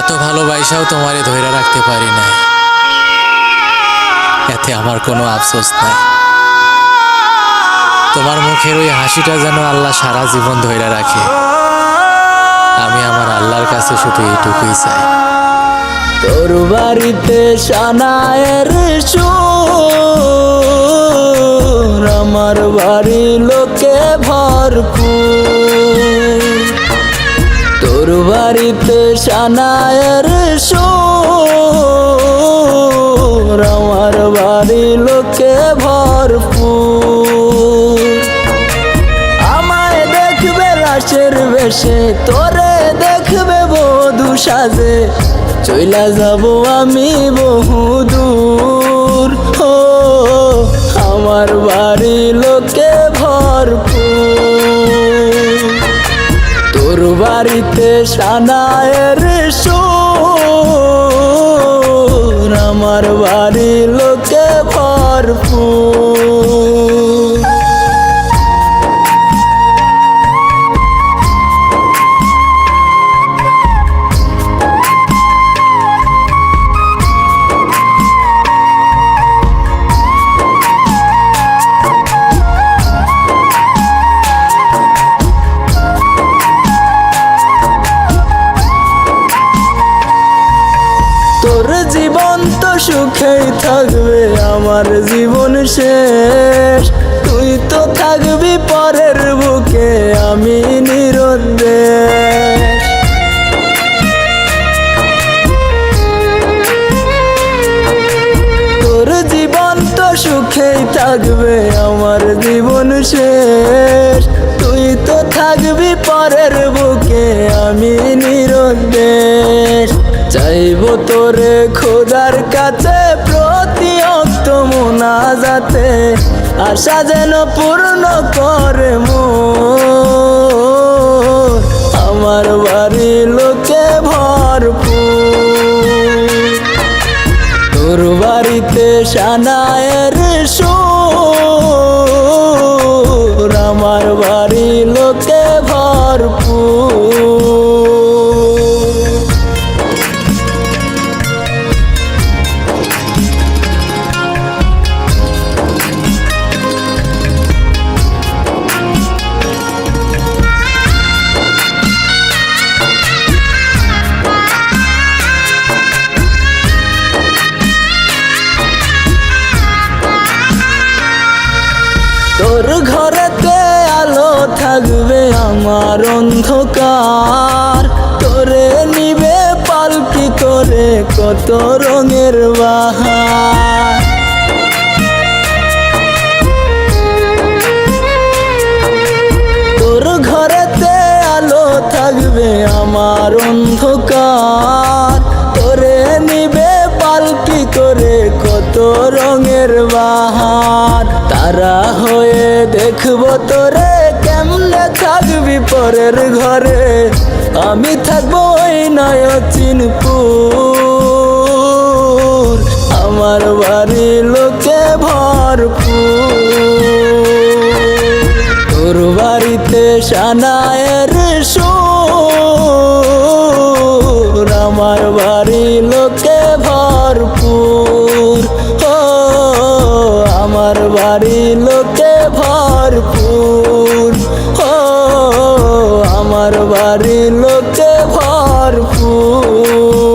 এত ভালোবাসাও তোমারে ধৈর্য রাখতে পারি নাই। এতে আমার কোনো আফসোস নাই। তোমার মুখের ওই হাসিটা যেন আল্লাহ সারা জীবন ধৈর্য রাখে। আমি আমার আল্লাহর কাছে শুধু এইটুকুই চাই। তোর বাড়িতে সানায়ের সুর, আমার বাড়ি বাড়িতে সানায়ের সুর, আমার বাড়ি লোকে ভরপুর। আমায় দেখবে লাশের বেশে, তোরে দেখবে বধু সাজে। চইলা যাব আমি বহু দূর। ও, আমার বাড়ি লোকে ভরপুর। বাড়িতে সানায়ের সুর জীবন তো সুখেই থাকবে, আমার জীবন শেষ। তুই তো থাকবি পরের বুকে, আমি নিরুদ্দেশ তোর জীবন তো সুখেই থাকবে, আমার জীবন শেষ। খোদার কাছে প্রতি মোনা যাতে আশা যেন পূর্ণ করে মো আমার বাড়ি লোকে ভরপুর। তোর বাড়িতে সানায়ের সুর। আমার বাড়ি লোকে ভরপুর। অন্ধকার। তোরে নিবে পালকি করে কত রঙের বাহার। তোর ঘরেতে আলো থাকবে আমার অন্ধকার। তোরে নিবে পালকি করে কত রঙের বাহার। তারা হয়ে দেখব তোরে থাকবি পরের ঘরে। আমি থাকব ওই নয়চিনপুর আমার বাড়ি লোকে ভরপুর। তোর বাড়িতে সানায়ের সুর। আমার বাড়ি লোকে ভরপুর। ও, আমার বাড়ি বাড়ি লোকে ভরপুর।